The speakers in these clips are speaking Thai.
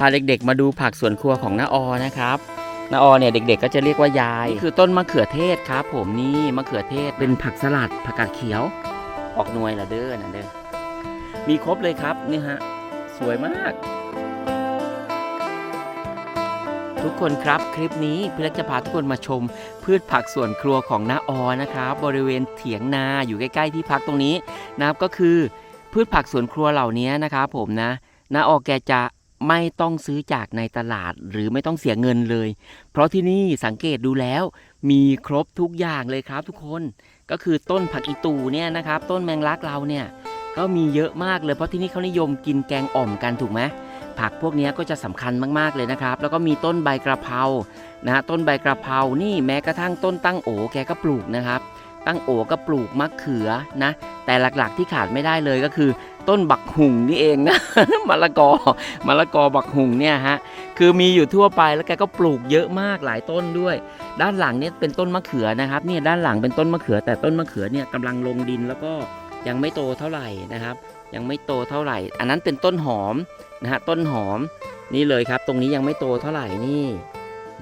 พาเด็กๆ มาดูผักสวนครัวของน้าออนะครับน้าออเนี่ยเด็กๆ ก็จะเรียกว่ายายนี่คือต้นมะเขือเทศครับ ผมนี่มะเขือเทศเป็นผักสลัดผักกาดเขียว ออกหน่วยละเด้อนะเด้อมีครบเลยครับนี่ฮะสวยมาก ทุกคนครับคลิปนี้พี่เล็กจะพาทุกคนมาชม พืชผักสวนครัวของน้าออนะครับ บริเวณเถียงนาอยู่ใกล้ๆที่พักตรงนี้นะครับก็คือพืชผักสวนครัวเหล่านี้นะครับผมนะน้าออแกจะ ไม่ต้องซื้อจากในตลาดหรือไม่ต้องเสียเงินเลย เพราะที่นี่สังเกตดูแล้วมีครบทุกอย่างเลยครับทุกคนก็คือต้นผักอีตูเนี่ยนะครับ ต้นแมงลักเราเนี่ยก็มีเยอะมากเลยเพราะที่นี่เขานิยมกินแกงอ่อมกันถูกไหมผักพวกนี้ก็จะสำคัญมากๆเลยนะครับ แล้วก็มีต้นใบกระเพรานะฮะต้นใบกระเพรานี่แม้กระทั่งต้นตั้งโอแกก็ปลูกนะครับ ตั้งโอก็ปลูกมะเขือนะ แต่หลักๆที่ขาดไม่ได้เลยก็คือ ต้นบักหุงนี่เองนะมะละกอมะละกอบักหุงเนี่ยฮะคือมีอยู่ทั่วไปแล้วแกก็ปลูกเยอะมากหลายต้นด้วย ด้านหลังเนี่ยเป็นต้นมะเขือนะครับเนี่ยด้านหลังเป็นต้นมะเขือ แต่ต้นมะเขือเนี่ยกำลังลงดินแล้วก็ยังไม่โตเท่าไหร่นะครับ ยังไม่โตเท่าไหร่ อันนั้นเป็นต้นหอมนะฮะต้นหอมนี่เลยครับ ตรงนี้ยังไม่โตเท่าไหร่นี่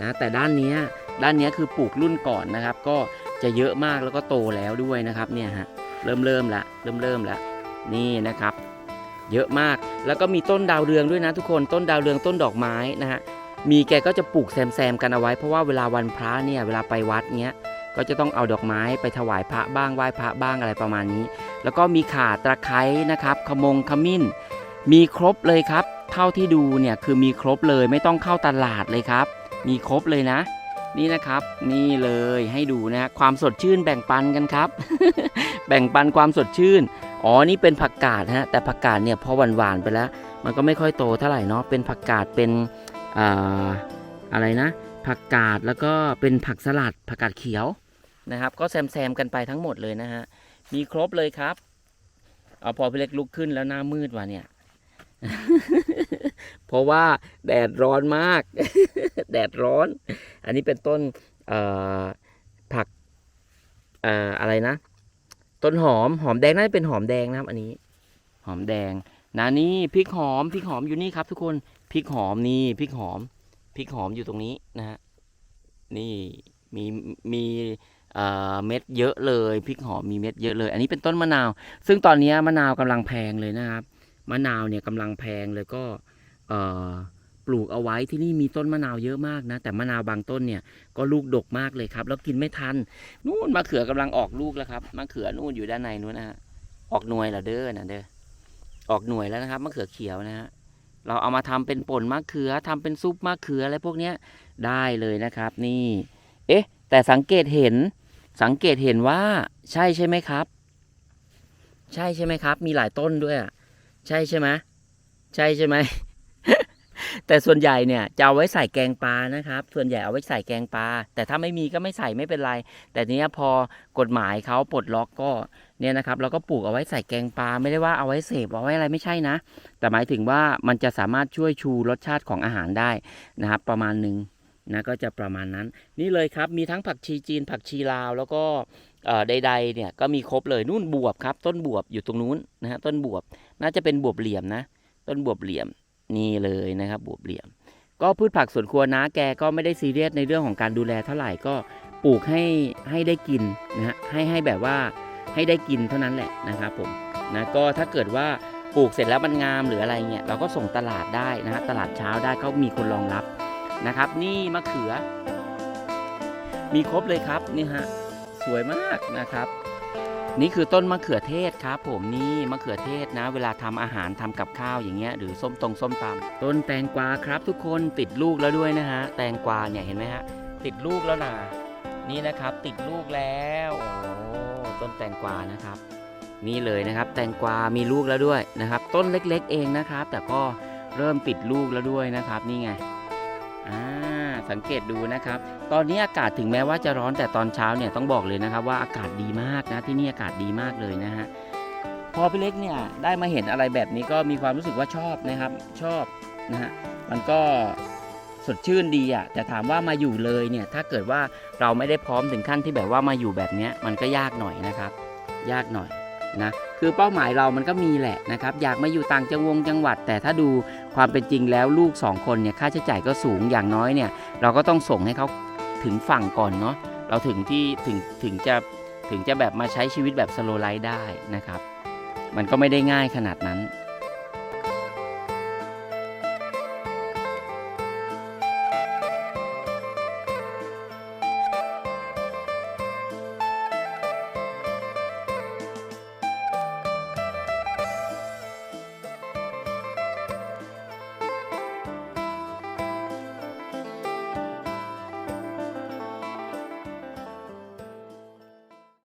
นะแต่ด้านนี้ด้านนี้คือปลูกรุ่นก่อนนะครับ ก็ จะเยอะมากแล้วก็โตแล้วด้วยนะครับเนี่ยฮะเริ่มเริ่มละเริ่มเริ่มละนี่นะครับ เยอะมากแล้วก็มีต้นดาวเรืองด้วยนะทุกคนต้นดาวเรืองต้นดอกไม้นะฮะมีแกก็จะปลูกแซมๆกันเอาไว้เพราะว่าเวลาวันพระเนี่ยเวลาไปวัดเนี้ยก็จะต้องเอาดอกไม้ไปถวายพระบ้างไหว้พระบ้างอะไรประมาณนี้ แล้วก็มีข่าตะไคร้นะครับขมงขมิ้น มีครบเลยครับ เท่าที่ดูเนี่ยคือมีครบเลยไม่ต้องเข้าตลาดเลยครับ มีครบเลยนะ นี่นะครับ นี่เลยให้ดูนะฮะความสดชื่นแบ่งปันกันครับ แบ่งปันความสดชื่น อ๋อนี่เป็นผักกาดฮะแต่ผักกาดเนี่ยพอหวานๆไปแล้ว มันก็ไม่ค่อยโตเท่าไหร่เนาะเป็นผักกาดเป็นอ่าอะไรนะ ผักกาดแล้วก็เป็นผักสลัดผักกาดเขียวนะครับ ก็แซมๆกันไปทั้งหมดเลยนะฮะมีครบเลยครับเอาพอพี่เล็กลุกขึ้นแล้วหน้ามืดว่ะเนี่ย เพราะว่าแดดร้อนมาก แดดร้อน อันนี้เป็นต้นผักอะไรนะ ต้นหอมหอมแดงน่าจะเป็นหอมแดงนะครับ อันนี้ หอมแดงนะนี่พริกหอมพริกหอมอยู่นี่ครับทุกคนพริกหอมนี่พริกหอมพริกหอมอยู่ตรงนี้นะฮะนี่มีมีเอ่อเม็ดเยอะเลยพริกหอมมีเม็ดเยอะเลย อันนี้เป็นต้นมะนาว ซึ่งตอนนี้มะนาวกำลังแพงเลยนะครับ มะนาวเนี่ยกำลังแพงเลยก็เอ่อ ปลูกเอาไว้ที่นี่มีต้นมะนาวเยอะมากนะ แต่มะนาวบางต้นเนี่ยก็ลูกดกมากเลยครับ แล้วกินไม่ทัน นู่นมะเขือกำลังออกลูกแล้วครับมะเขือนู่นอยู่ด้านในนู้นนะฮะออกหน่วยแล้วเด้อนะเด้อออกหน่วยแล้วนะครับมะเขือเขียวนะฮะเราเอามาทำเป็นป่นมะเขือทำเป็นซุปมะเขืออะไรพวกเนี้ยได้เลยนะครับ นี่ เอ๊ะ แต่สังเกตเห็น สังเกตเห็นว่า ใช่ใช่ไหมครับ ใช่ใช่ไหมครับ มีหลายต้นด้วยอะใช่ใช่ไหมใช่ใช่ไหม แต่ส่วนใหญ่เนี่ยจะเอาไว้ใส่แกงปลานะครับ ส่วนใหญ่เอาไว้ใส่แกงปลา แต่ถ้าไม่มีก็ไม่ใส่ไม่เป็นไร แต่ทีนี้พอกฎหมายเขาปลดล็อกก็เนี่ยนะครับเราก็ปลูกเอาไว้ใส่แกงปลาไม่ได้ว่าเอาไว้เสพเอาไว้อะไรไม่ใช่นะ แต่หมายถึงว่ามันจะสามารถช่วยชูรสชาติของอาหารได้นะครับ ประมาณหนึ่งนะก็จะประมาณนั้น นี่เลยครับมีทั้งผักชีจีน ผักชีลาวแล้วก็เอ่อใดๆเนี่ยก็มีครบเลยนู่นบวบครับ ต้นบวบอยู่ตรงนู้นนะฮะต้นบวบน่าจะเป็นบวบเหลี่ยมนะ ต้นบวบเหลี่ยม นี่เลยนะครับบวบเหลี่ยม ก็พืชผักสวนครัวนะแกก็ไม่ได้ซีเรียสในเรื่องของการดูแลเท่าไหร่ก็ปลูกให้ให้ได้กินนะฮะให้ให้แบบว่าให้ได้กินเท่านั้นแหละนะครับผมนะก็ถ้าเกิดว่าปลูกเสร็จแล้วมันงามหรืออะไรเงี้ยเราก็ส่งตลาดได้นะฮะตลาดเช้าได้เขามีคนรองรับนะครับ นี่มะเขือ มีครบเลยครับนี่ฮะสวยมากนะครับ นี่คือต้นมะเขือเทศครับผมนี่มะเขือเทศนะ เวลาทำอาหารทำกับข้าวอย่างเงี้ยหรือส้มตรงส้มตำต้นแตงกวาครับ ทุกคนติดลูกแล้วด้วยนะฮะแตงกวาเนี่ยเห็นไหมฮะติดลูกแล้วนะนี่นะครับ ติดลูกแล้วโอ้ต้นแตงกวานะครับ นี่เลยนะครับ แตงกวามีลูกแล้วด้วยนะครับ ต้นเล็กๆเองนะครับ แต่ก็เริ่มติดลูกแล้วด้วยนะครับ นี่ไงอ่า สังเกตดูนะครับ ตอนนี้อากาศถึงแม้ว่าจะร้อนแต่ตอนเช้าเนี่ยต้องบอกเลยนะครับ ว่าอากาศดีมากนะที่นี่อากาศดีมากเลยนะฮะพอพี่เล็กเนี่ยได้มาเห็นอะไรแบบนี้ก็มีความรู้สึกว่าชอบนะครับ ชอบนะฮะมันก็สดชื่นดีอะแต่ถามว่ามาอยู่เลยเนี่ยถ้าเกิดว่าเราไม่ได้พร้อมถึงขั้นที่แบบว่ามาอยู่แบบเนี้ยมันก็ยากหน่อยนะครับ ยากหน่อยนะ คือเป้าหมายเรามันก็มีแหละนะครับ อยากมาอยู่ต่างจังหวงจังหวัด แต่ถ้าดูความเป็นจริงแล้วลูกสองคนเนี่ยค่าใช้จ่ายก็สูงอย่างน้อยเนี่ย เราก็ต้องส่งให้เขาถึงฝั่งก่อนเนาะเราถึงที่ถึงถึงจะถึงจะแบบมาใช้ชีวิตแบบสโลไลฟ์ได้นะครับ มันก็ไม่ได้ง่ายขนาดนั้น